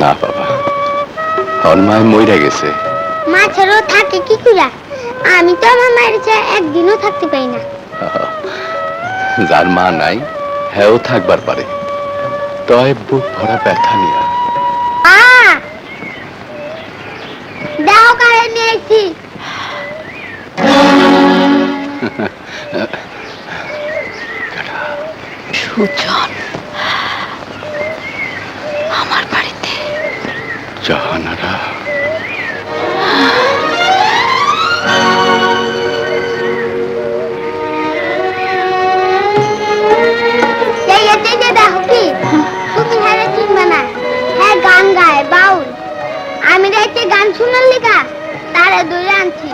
না বাবা। ওর মায় মইরা গেছে। মা ছাড়াও থাকে কি কুলা আমি তো আমার মায়ের ছাড়া একদিনও থাকতে পারি না। যার মা নাই হ্যাঁও থাকবার পারে। তয় বুক ভরা ব্যথা নিয়া। আ দাও কারে নিয়েছি। সুজন আমার বাড়িতে জাহানারা। হ্যাঁ হ্যাঁ গান গায় বাউল। আমি রাইতে গান শোনার লেখা তারা দৌড়ে আনছি।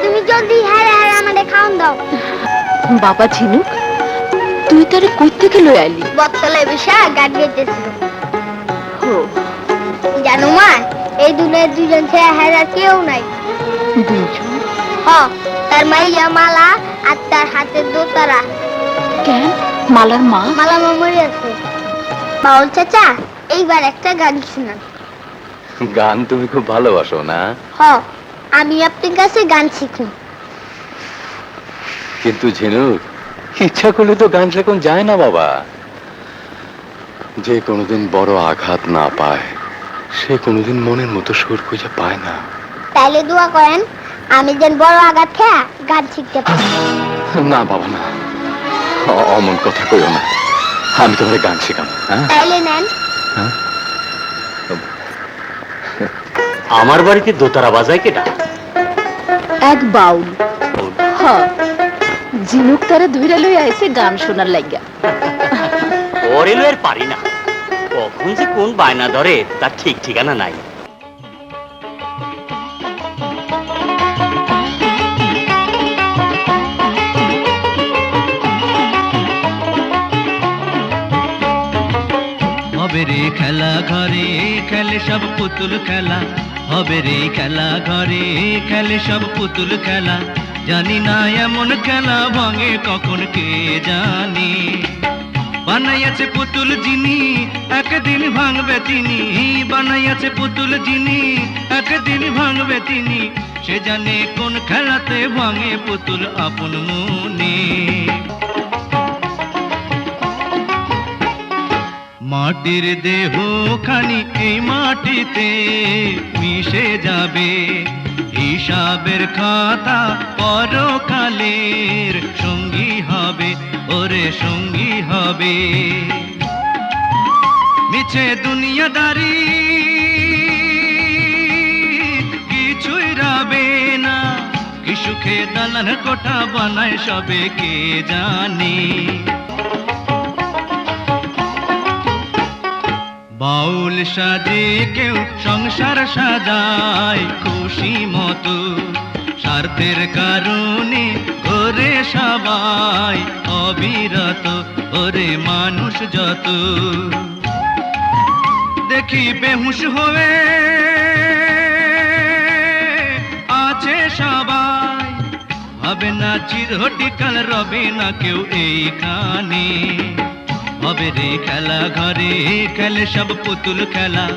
তুমি জলদি হ্যাঁ আমাদের খাওন দাও। বাবা ঝিনুক তুই তারে কই থেকে লই আইলি? বটতলায় বসে গান গাইতেছিল মা এই দুনিয়ার দুজন ছেলে হ্যাঁ আর কেউ নাই। হ তার মাইয়া মালা আর তার হাতের দোতারা। কেন? মালার মা? মালা মামুরি আছে। বাউল চাচা এইবার একটা গান শোনান। গান তুমি খুব ভালোবাসো না? হ আমি আপনার কাছে গান শিখুন কিন্তু ঝিনুক ইচ্ছা করলে তো গান শেখন যায় না বাবা। যে কোনোদিন বড় আঘাত না পায়। সে কোনোদিন মনের মতো সুর খুঁজে পায় না। তাইলে দোয়া করেন আমি যেন বড় আঘাত খেয়া গান শিখতে পারি। না বাবা না। অমন কথা কইও না। আমি তোমার গান শেখাম হ্যাঁ? তাইলে নেন। আমার বাড়িতে দোতারা বাজায় কেটা এক বাউল। হ ঝিনুক তারে ধইরা লই আইছে গান শোনার লাগিয়া ওর এলো এর পারি না। কখন যে কোন বায়না ধরে, তার ঠিক ঠিকানা নাই। হবে রে খেলা ঘরে, খেলে সব পুতুল খেলা। হবে রে খেলা ঘরে, খেলে সব পুতুল খেলা। জানি না এমন খেলা ভাঙে কখন কে জানি। বানাইয়াছে পুতুল যিনি একদিন ভাঙবে তিনি। বানাইয়াছে পুতুল যিনি একদিন ভাঙবে তিনি। সে জানে কোন খেলাতে ভাঙে পুতুল আপন মনে। মাটির দেহ খানি এই মাটিতে মিশে যাবে। হিসাবের খাতা পরকালের সঙ্গী হবে। ওরে সঙ্গী হবে। মিছে দুনিয়াদারি কিছুই রাবে না। কি সুখে দালান কোঠা বানায় সবে কে জানে। বাউল সাজে কেউ সংসার সাজায় খুশি মতো। স্বার্থের কারণে ঘরে সবাই অবিরত ওরে মানুষ যত। দেখি বেহুশ হয়ে আছে সবাই। হবে না চিরটিকাল রবে না কেউ এইখানে। হবে রে খেলা ঘরে, খেলে সব পুতুল খেলা।